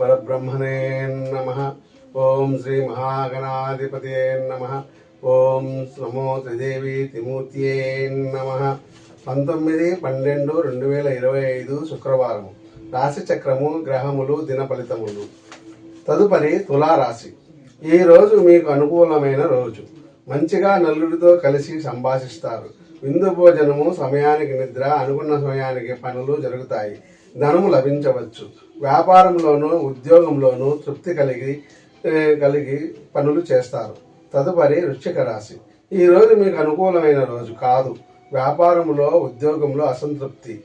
పరబ్రహ్మణే నమ ఓం శ్రీ మహాగణాధిపతే నమ ఓం నమో త్రిదేవి త్రిమూర్తియే నమ పంతొమ్మిది పన్నెండు రెండు వేల ఇరవై ఐదు శుక్రవారం. రాశి చక్రము గ్రహములు దిన ఫలితములు. తదుపరి తులారాశి. ఈ రోజు మీకు అనుకూలమైన రోజు. మంచిగా నలుగురితో కలిసి సంభాషిస్తారు. విందు భోజనము సమయానికి నిద్ర అనుకున్న సమయానికి పనులు జరుగుతాయి. ధనము లభించవచ్చు. వ్యాపారంలోనూ ఉద్యోగంలోనూ తృప్తి కలిగి కలిగి పనులు చేస్తారు. తదుపరి వృశ్చిక రాశి. ఈ రోజు మీకు అనుకూలమైన రోజు కాదు. వ్యాపారంలో ఉద్యోగంలో అసంతృప్తి.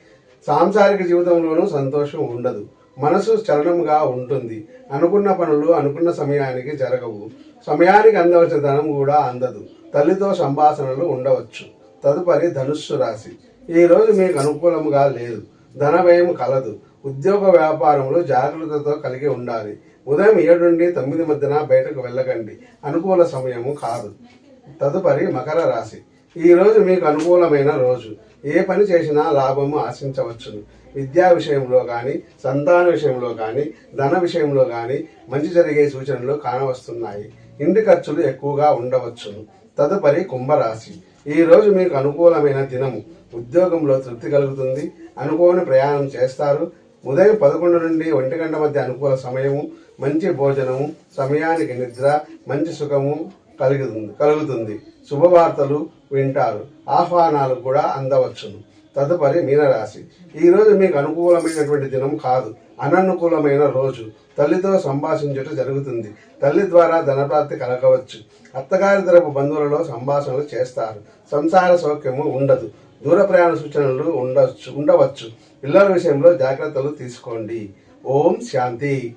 సాంసారిక జీవితంలోనూ సంతోషం ఉండదు. మనసు చలనంగా ఉంటుంది. అనుకున్న పనులు అనుకున్న సమయానికి జరగవు. సమయానికి అందవలసిన ధనం కూడా అందదు. తల్లితో సంభాషణలు ఉండవచ్చు. తదుపరి ధనుస్సు రాశి. ఈ రోజు మీకు అనుకూలంగా లేదు. ధన వ్యయం కలదు. ఉద్యోగ వ్యాపారంలో జాగ్రత్తతో కలిగి ఉండాలి. ఉదయం ఏడు నుండి తొమ్మిది మధ్యన బయటకు వెళ్ళకండి. అనుకూల సమయము కాదు. తదుపరి మకర రాశి. ఈ రోజు మీకు అనుకూలమైన రోజు. ఏ పని చేసినా లాభము ఆశించవచ్చును. విద్యా విషయంలో కానీ సంతాన విషయంలో కానీ ధన విషయంలో కానీ మంచి జరిగే సూచనలు కానవస్తున్నాయి. ఇంటి ఖర్చులు ఎక్కువగా ఉండవచ్చును. తదుపరి కుంభరాశి. ఈరోజు మీకు అనుకూలమైన దినము. ఉద్యోగంలో తృప్తి కలుగుతుంది. అనుకోని ప్రయాణం చేస్తారు. ఉదయం పదకొండు నుండి ఒంటి గంట మధ్య అనుకూల సమయము మంచి భోజనము సమయానికి నిద్ర మంచి సుఖము కలుగుతుంది కలుగుతుంది. శుభవార్తలు వింటారు. ఆహ్వానాలు కూడా అందవచ్చును. తదుపరి మీనరాశి. ఈరోజు మీకు అనుకూలమైనటువంటి దినం కాదు అననుకూలమైన రోజు. తల్లితో సంభాషించుట జరుగుతుంది. తల్లి ద్వారా ధనప్రాప్తి కలగవచ్చు. అత్తగారి తరపు బంధువులలో సంభాషణలు చేస్తారు. సంసార సౌఖ్యము ఉండదు. దూర ప్రయాణ సూచనలు ఉండవచ్చు ఉండవచ్చు. పిల్లల విషయంలో జాగ్రత్తలు తీసుకోండి. ఓం శాంతి.